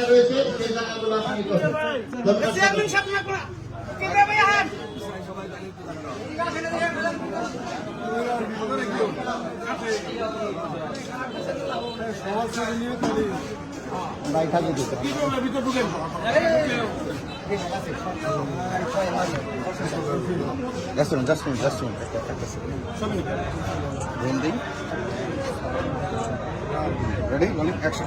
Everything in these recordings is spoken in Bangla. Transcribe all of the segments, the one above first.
জায়গা রয়েছে সেই জায়গাগুলো আপনি Just one, just one, just one. Ready? Rolling. Action.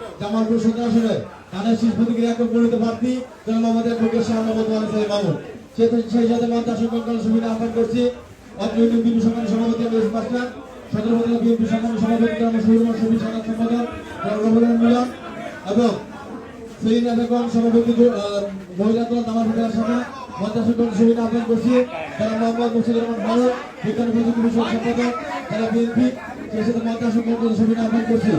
Jamalpur সদর আসনে তাদের শীর্ষ প্রতিক্রিয়া একজন পরিণত প্রার্থী জনাব মুকেশ শাহ মোহাম্মদ ওয়ালি মামুন সেই সেই সাথে আসন সুবিধা আহ্বান করছি। ইউনিয়ন বিএনপি সভাপতি মাস্টার সদর উপজেলা বিএনপি সংগ্রামী সভাপতি জনাব সুরমা সবি সম্পাদক মিলন এবং সেলিনা বেগম সভাপতি মহিলা দল দামার শাখা মঞ্চাসন সুবিধা করছি। যারা বিএনপি, সেই সাথে মঞ্চাসন সুবিধা আহ্বান করছি।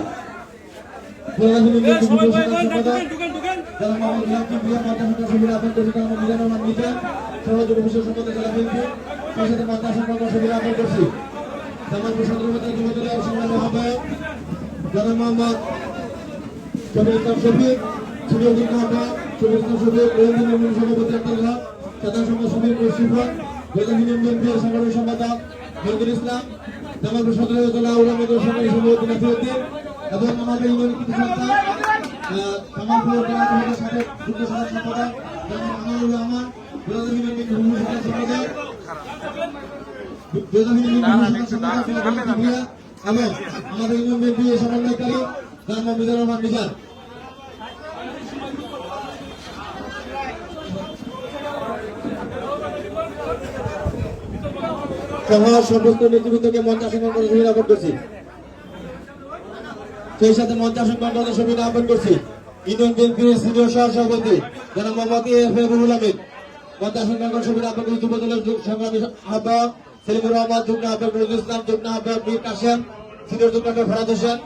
যারা মোহাম্মদ শফিক শফিক সুনীল খান্না শফিক শফিক সভাপতি আব্দুল সাধারণ সম্পাদক সমীর মুর্শিফা বেতন ইউনিয়ন বিএনপির সাংগঠনিক সম্পাদক। মহিদুল ইসলাম জামালপুর সদর উপজেলা উলামদের সরকারি সভাপতি নাসিরুদ্দিন এবং আমাদের কৃষি সংস্থা জামালপুর জেলা পরিষদের সাবেক যুগ্ম সাধারণ সম্পাদক জনাব আনোয়ারুর রহমান এবং আমাদের ইউনিয়ন বিএনপির সমন্বয়কারী জনাব মিজানুর রহমান মিজান। সহ নেতৃবৃন্দকে করছি? সেই সাথে মঞ্চ আসন সুবিধা আহ্বান করছি। ইউনিয়ন বিএনপির সিনিয়র সহ সভাপতি যারা মোহাম্মদ এফ রুহুল করছি যুব দলের যুগ সংগ্রামী আহ্বায়ক সেলিমুর রহমান আহ্বায়ক নজরুল ইসলাম আহ্বায়ক মীর কাসেম সিনিয়র যুগ্ম আহ্বায়ক Farad Hossain,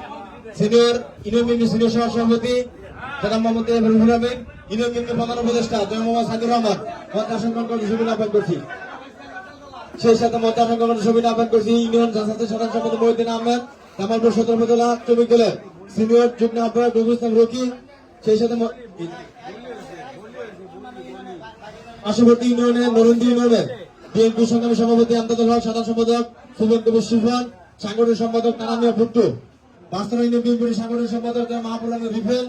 senior union BNP senior সহ সভাপতি মোহাম্মদ এফ রুহুল প্রধান উপদেষ্টা জনাব মোহাম্মদ রহমান। মঞ্চ আসন সুবিধা আহ্বান করছি। সেই সাথে কমিটির ছবি আহ্বান করছি ইউনিয়ন জাসাতের সাধারণ সম্পাদক মহিউদ্দিন আহমেদ জামালপুর সদর উপজেলা শ্রমিক দলের সিনিয়র যুগ্ম আহ্বায়ক রবি ইসলাম রকি, সেই সাথে পার্শ্ববর্তী ইউনিয়নের নরন্দি ইউনিয়নের বিএনপি সংগ্রামী সভাপতি আমদাদুল হক, সাধারণ সম্পাদক সুবন কবির সুফান সাংগঠনিক সম্পাদক তারামিয়া ভুট্টু বাস্তব ইউনিয়ন বিএনপির সাংগঠনিক সম্পাদক মাহবুল আহমেদ রিফেল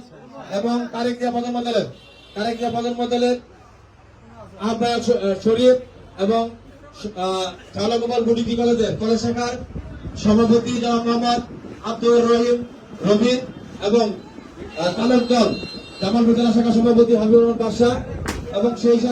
এবং তারেক দিয়া প্রধান মন্ডলের তারেক দিয়া প্রধান মন্ডলের আহ্বায়ক শরীফ এবং চাওলা গোপাল বুডিপি কলেজের কলেজ শাখার সভাপতি জনাব মোহাম্মদ আব্দুর রহিম রবিন এবং দল জামালপুর জেলা শাখা সভাপতি হাবিবুর রহমান বাদশাহ এবং সেই